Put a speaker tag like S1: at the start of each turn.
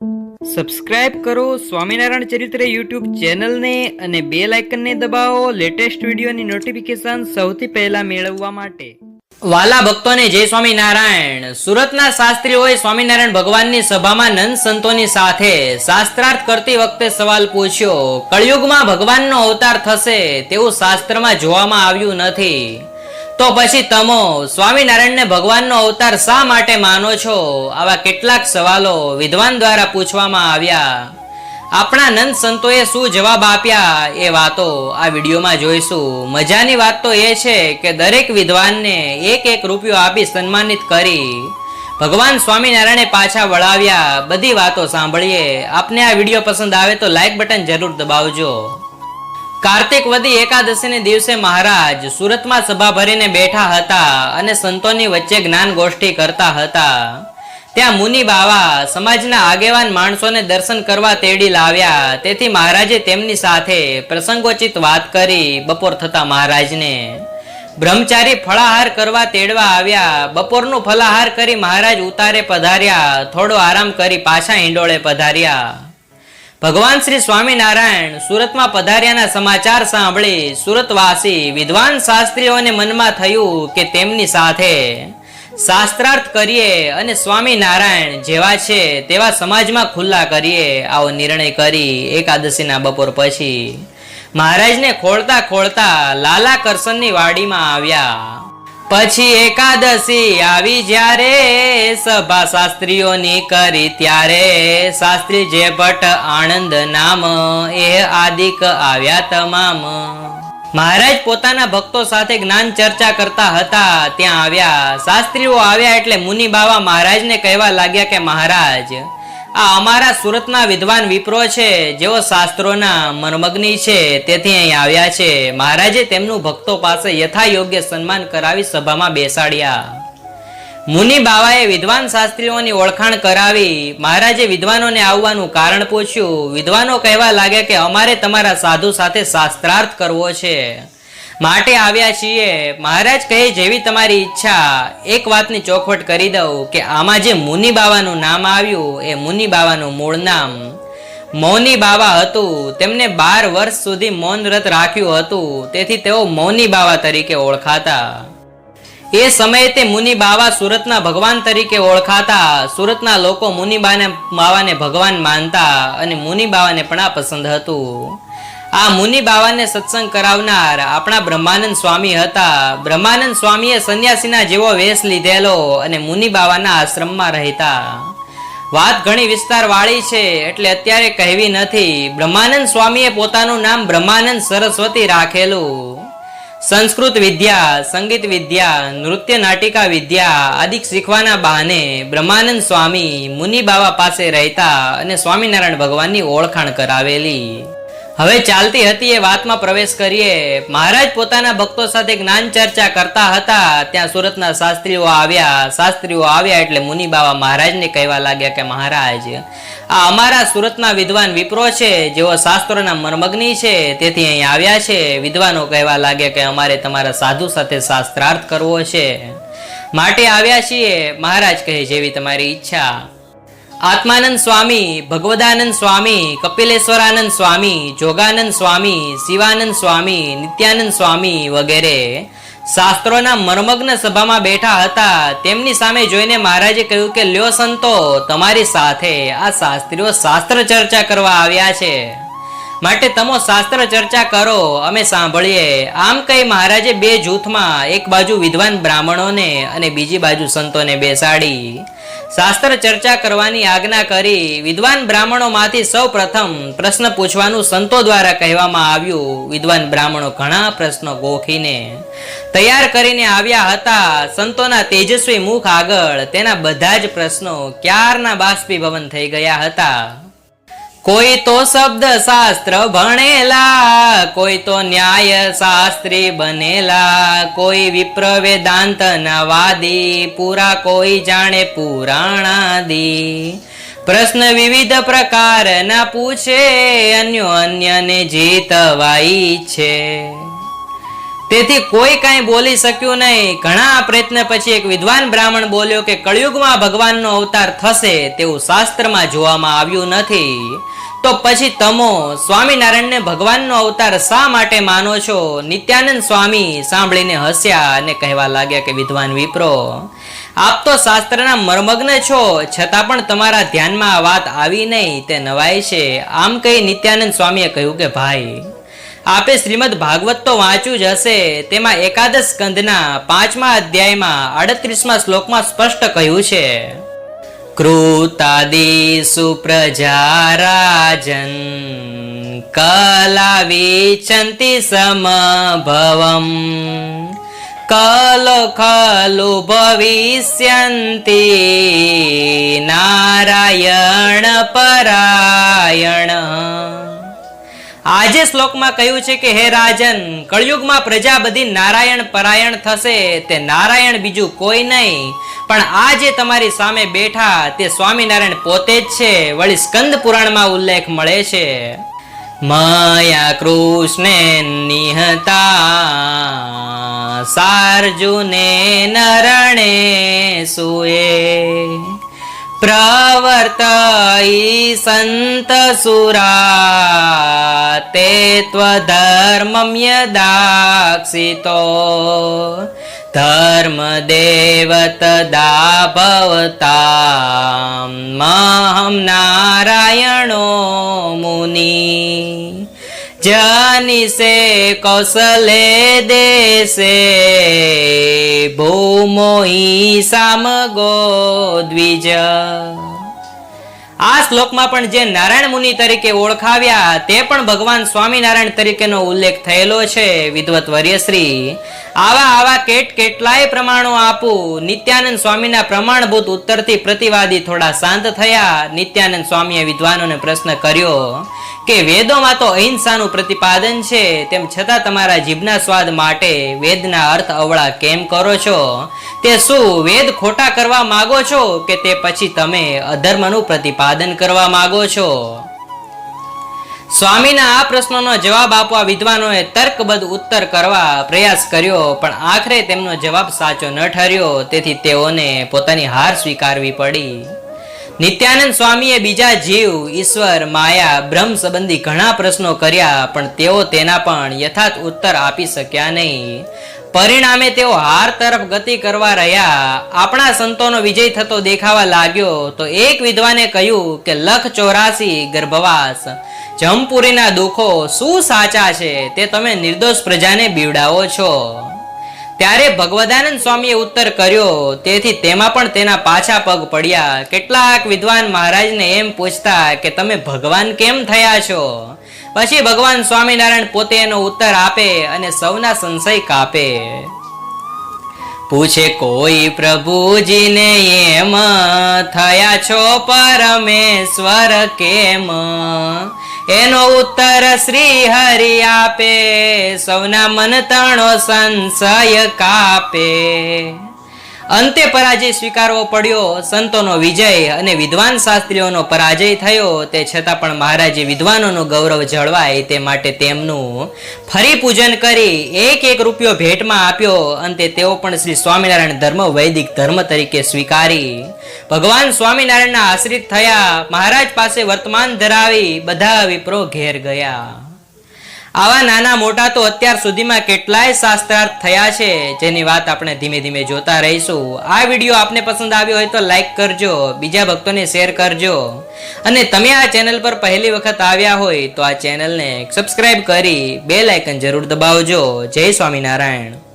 S1: Subscribe કરો સ્વામિનારાયણ ચરિત્ર YouTube ચેનલને અને બે લાઇકનને દબાવો લેટેસ્ટ વિડીયોની નોટિફિકેશન સૌથી પહેલા મેળવવા માટે.
S2: વાલા ભક્તોને જય સ્વામિનારાયણ. સુરતના શાસ્ત્રીઓએ સ્વામિનારાયણ ભગવાનની સભામાં નંદ સંતોની સાથે શાસ્ત્રાર્થ કરતી વખતે સવાલ પૂછ્યો, કળિયુગમાં ભગવાનનો અવતાર થશે તેવું શાસ્ત્રમાં જોવામાં આવ્યું નથી. તો પછી તમો, સ્વામિનારાયણને ભગવાનનો અવતાર શા માટે માનો છો? આવા કેટલાક સવાલો વિદ્વાન દ્વારા પૂછવામાં આવ્યા. આપણા નંદ સંતોએ શું જવાબ આપ્યા એ વાતો આ વિડીયોમાં જોઈશું. મજાની વાત તો એ છે કે દરેક વિદ્વાનને એક એક રૂપિયો આપી સન્માનિત કરી ભગવાન સ્વામિનારાયણે પાછા વળાવ્યા. બધી વાતો સાંભળીએ. આપને આ વીડિયો પસંદ આવે તો લાઇક બટન જરૂર દબાવજો. કાર્તિક વદી એકાદશીને દિવસે મહારાજ. સુરતમાં સભા ભરીને બેઠા હતા અને સંતોની વચ્ચે જ્ઞાન ગોષ્ઠી કરતા હતા. ત્યાં મુનિ બાવા સમાજના આગેવાન માણસોને દર્શન કરવા તેડી લાવ્યા. તેથી મહારાજે તેમની સાથે પ્રસંગોચિત વાત કરી બપોર થતા મહારાજને. બ્રહ્મચારી ફળાહાર કરવા તેડવા આવ્યા. બપોરનું ફલાહાર કરી મહારાજ ઉતારે પધાર્યા. થોડો આરામ કરી પાછા ઈંડોળે પધાર્યા. ભગવાન શ્રી સ્વામિનારાયણ સુરતમાં પધાર્યાના સમાચાર સાંભળી સુરતવાસી વિદ્વાન શાસ્ત્રીઓને મનમાં થયું કે તેમની સાથે શાસ્ત્રાર્થ કરીએ અને સ્વામિનારાયણ જેવા છે તેવા સમાજમાં ખુલ્લા કરીએ આવો નિર્ણય કરી એકાદશીના બપોર પછી મહારાજને ખોળતા ખોળતા લાલા કરસનની વાડીમાં આવ્યા. પછી એકાદશી આવી જ્યારે સભા શાસ્ત્રીઓની કરી ત્યારે શાસ્ત્રી જે ભટ્ટ આનંદ નામ એ આદિક આવ્યા તમામ. મહારાજ પોતાના ભક્તો સાથે જ્ઞાન ચર્ચા કરતા હતા, ત્યાં આવ્યા. શાસ્ત્રીઓ આવ્યા એટલે મુનિ બાવા મહારાજને કહેવા લાગ્યા કે મહારાજ આ અમારા સુરતના વિદ્વાન વિપ્રો છે, જેઓ શાસ્ત્રોના મનમગ્નિ છે, તેથી અહીં આવ્યા છે. મહારાજે તેમનું ભક્તો પાસે યથા યોગ્ય સન્માન કરાવી સભામાં બેસાડ્યા. મુનિ બાવાએ વિદ્વાન શાસ્ત્રીઓની ઓળખાણ કરાવી, મહારાજે વિદ્વાનોને આવવાનું કારણ પૂછ્યું. વિદ્વાનો કહેવા લાગ્યા કે અમારે તમારા સાધુ સાથે શાસ્ત્રાર્થ કરવો છે. માટે આવ્યા છીએ. મહારાજ કહે, જેવી તમારી ઈચ્છા, એક વાતની ચોખવટ કરી દઉં કે આમાં જે મુનિ બાવાનું નામ આવ્યું, એ મુનિ બાવાનું મૂળ નામ. મૌની બાવા હતું. તેમને બાર વર્ષ સુધી મૌન વ્રત રાખ્યું હતું. તેથી તેઓ મૌની બાવા તરીકે ઓળખાતા. એ સમયે તે મુનિ બાવા સુરતના ભગવાન તરીકે ઓળખાતા. સુરતના લોકો મુનિ બાવાને ભગવાન માનતા અને મુનિ બાવાને પણ આ પસંદ હતું. આ મુનિ બાવાને સત્સંગ કરાવનાર આપણા બ્રહ્માનંદ સ્વામી હતા. બ્રહ્માનંદ સ્વામીએ સંન્યાસીના જેવો વેશ લીધેલો અને મુનિ બાવાના આશ્રમમાં રહેતા. વાત ઘણી વિસ્તાર વાળી છે, એટલે અત્યારે કહેવી નથી. બ્રહ્માનંદ સ્વામીએ પોતાનું નામ બ્રહ્માનંદ સરસ્વતી રાખેલું. સંસ્કૃત વિદ્યા, સંગીત વિદ્યા, નૃત્ય નાટિકા વિદ્યા આદિ શીખવાના બહાને બ્રહ્માનંદ સ્વામી મુનિ બાવા પાસે રહેતા અને સ્વામિનારાયણ ભગવાનની ઓળખાણ કરાવેલી. હવે ચાલતી હતી એ વાતમાં પ્રવેશ કરીએ. મહારાજ પોતાના ભક્તો સાથે જ્ઞાન ચર્ચા કરતા હતા. ત્યાં સુરતના શાસ્ત્રીઓ આવ્યા. શાસ્ત્રીઓ આવ્યા એટલે મુનિ બાવા મહારાજને કહેવા લાગ્યા કે મહારાજ, આ અમારા સુરતના વિદ્વાન વિપ્રો છે, જેઓ શાસ્ત્રોના મર્મગ્ની છે, તેથી અહીં આવ્યા છે. વિદ્વાનો કહેવા લાગ્યા કે અમારે તમારા સાધુ સાથે શાસ્ત્રાર્થ કરવો છે. માટે આવ્યા છીએ. મહારાજ કહે, જેવી તમારી ઈચ્છા. આત્માનંદ સ્વામી, ભગવદાનંદ સ્વામી, કપિલેશ્વરાનંદ સ્વામી, જોગાનંદ સ્વામી, શિવાનંદ સ્વામી, નિત્યાનંદ સ્વામી વગેરે શાસ્ત્રોના મર્મગ્ન સભામાં બેઠા હતા. તેમની સામે જોઈને મહારાજે કહ્યું કે, લ્યો સંતો, તમારી સાથે આ શાસ્ત્રીઓ શાસ્ત્ર ચર્ચા કરવા આવ્યા છે. માટે તમો શાસ્ત્ર ચર્ચા કરો. અમે સાંભળીએ. આમ કહી મહારાજે બે જૂથમાં એક બાજુ વિદ્વાન બ્રાહ્મણોને અને બીજી બાજુ સંતોને બેસાડી. શાસ્ત્ર ચર્ચા કરવાની આજ્ઞા કરી વિદ્વાન બ્રાહ્મણોમાંથી સૌ પ્રથમ પ્રશ્ન પૂછવાનું સંતો દ્વારા કહેવામાં આવ્યું. વિદ્વાન બ્રાહ્મણો ઘણા પ્રશ્નો ગોખીને તૈયાર કરીને આવ્યા હતા. સંતોના તેજસ્વી મુખ આગળ તેના બધા જ પ્રશ્નો ક્યારના બાષ્પીભવન થઈ ગયા હતા? કોઈ તો શબ્દ શાસ્ત્ર ભણેલા, કોઈ તો ન્યાય શાસ્ત્રી બનેલા, કોઈ વિપ્ર વેદાંત વાદી પૂરા કોઈ જાણે પુરાણાદી. પ્રશ્ન વિવિધ પ્રકારના પૂછે, અન્યો અન્યને જીતવાઈ છે તેથી કોઈ કાંઈ બોલી શક્યું નહીં. ઘણા પ્રયત્ન પછી એક વિદ્વાન બ્રાહ્મણ બોલ્યો કે કળિયુગમાં ભગવાનનો અવતાર થશે તેવું શાસ્ત્રમાં જોવામાં આવ્યું નથી. તો પછી તમો, સ્વામિનારાયણને ભગવાનનો અવતાર શા માટે માનો છો? નિત્યાનંદ સ્વામી સાંભળીને હસ્યા અને કહેવા લાગ્યા કે વિદ્વાન વિપ્રો, આપ તો શાસ્ત્રના મર્મગ્ન છો, છતાં પણ તમારા ધ્યાનમાં આ વાત આવી નહીં, તે નવાય છે. આમ કહી નિત્યાનંદ સ્વામીએ કહ્યું કે, ભાઈ આપે શ્રીમદ ભાગવત તો વાંચ્યું જ હશે. તેમાં એકાદશ સ્કંદના પાંચમા અધ્યાયમાં અડત્રીસમાં શ્લોકમાં સ્પષ્ટ કહ્યું છે. કૃતાદિસુ પ્રજા રાજન કલા વિચંતિ સમભવમ કલો ખલુ ભવિષ્યંતિ નારાયણ પરાયણ આજે શ્લોકમાં કહ્યું છે કે, હે રાજન, કળિયુગમાં પ્રજા બધી નારાયણ પરાયણ થશે, તે નારાયણ બીજું કોઈ નહીં. પણ આ જે તમારી સામે બેઠા, તે સ્વામિનારાયણ પોતે જ છે. વળી સ્કંદ પુરાણમાં ઉલ્લેખ મળે છે, માયા કૃષ્ણે નિહતા, સાર્જુને નરણે સુએ. સુરા તે ત્વધર્મમ યદાક્ષિતો ધર્મદેવ તદા ભવતા મહમ નારાયણો મુનિ જનિસે કૌશલે દેશે ભૂમો સામગો દ્વિજ આ શ્લોકમાં પણ જે નારાયણ મુનિ તરીકે ઓળખાવ્યા, તે પણ ભગવાન સ્વામિનારાયણ તરીકેનો ઉલ્લેખ થયેલો છે, વિદવત વર્યશ્રી. આવા આવા કેટ કેટલાય પ્રમાણો આપું, નિત્યાનંદ સ્વામીના પ્રમાણભૂત ઉત્તરથી પ્રતિવાદી થોડા શાંત થયા, નિત્યાનંદ સ્વામીએ વિદ્વાનોને પ્રશ્ન કર્યો કે વેદોમાં તો અહિંસાનું પ્રતિપાદન છે, તેમ છતાં તમારા જીભના સ્વાદ માટે વેદના અર્થ અવળા કેમ કરો છો? તે શું વેદ ખોટા કરવા માંગો છો કે તે પછી તમે અધર્મનું પ્રતિપાદન કરવા માગો છો? સ્વામીના આ પ્રશ્નોનો જવાબ આપવા વિદ્વાનોએ તર્કબદ્ધ ઉત્તર કરવા પ્રયાસ કર્યો, પણ આખરે તેમનો જવાબ સાચો ન ઠર્યો. તેથી તેઓને પોતાની હાર સ્વીકારવી પડી. નિત્યાનંદ સ્વામીએ બીજા જીવ, ઈશ્વર, માયા, બ્રહ્મ સંબંધી ઘણા પ્રશ્નો કર્યા, પણ તેઓ તેના પણ યથાર્થ ઉત્તર આપી શક્યા નહીં. પરિણામે તેઓ હાર તરફ ગતિ કરવા રહ્યા. આપણા સંતોનો વિજય થતો દેખાવા લાગ્યો તો એક વિદ્વાને કહ્યું કે, લખ ચોરાસી ગર્ભવાસ. જમપુરીના દુઃખો શું સાચા છે તે તમે નિર્દોષ પ્રજાને બીવડાવો છો. ત્યારે ભગવદાનંદ સ્વામીએ ઉત્તર કર્યો, તેથી તેમાં પણ તેના પાછા પગ પડ્યા. કેટલાક વિદ્વાન મહારાજને એમ પૂછતા કે, તમે ભગવાન કેમ થયા છો? પછી ભગવાન સ્વામિનારાયણ પોતે એનો ઉત્તર આપે અને સૌના સંશય કાપે. પૂછે કોઈ પ્રભુજીને એમ થયા છો પરમેશ્વર કેમ? એનો ઉત્તર શ્રી હરિ આપે, સૌના મન તણો સંશય કાપે. અંતે પરાજય સ્વીકારવો પડ્યો સંતોનો વિજય અને વિદ્વાન શાસ્ત્રીઓનો પરાજય થયો. તે છતાં પણ મહારાજે વિદ્વાનોનું ગૌરવ જળવાય તે માટે તેમનું ફરી પૂજન કરી એક એક રૂપિયો ભેટમાં આપ્યો. અંતે તેઓ પણ શ્રી સ્વામિનારાયણ ધર્મ વૈદિક ધર્મ તરીકે સ્વીકારી. ભગવાન સ્વામિનારાયણના આશ્રિત થયા, મહારાજ પાસે વર્તમાન ધરાવી બધા વિપ્રો ઘેર ગયા. આવા નાના મોટા તો અત્યાર સુધીમાં કેટલાય શાસ્ત્રાર્થ થયા છે, જેની વાત આપણે ધીમે ધીમે જોતા રહીશું. આ વીડિયો આપને પસંદ આવ્યો હોય તો લાઈક કરજો, બીજા ભક્તોને શેર કરજો. અને તમે આ ચેનલ પર પહેલી વખત આવ્યા હોય તો આ ચેનલને સબસ્ક્રાઇબ કરી બે લાઇકન જરૂર દબાવજો. જય સ્વામિનારાયણ.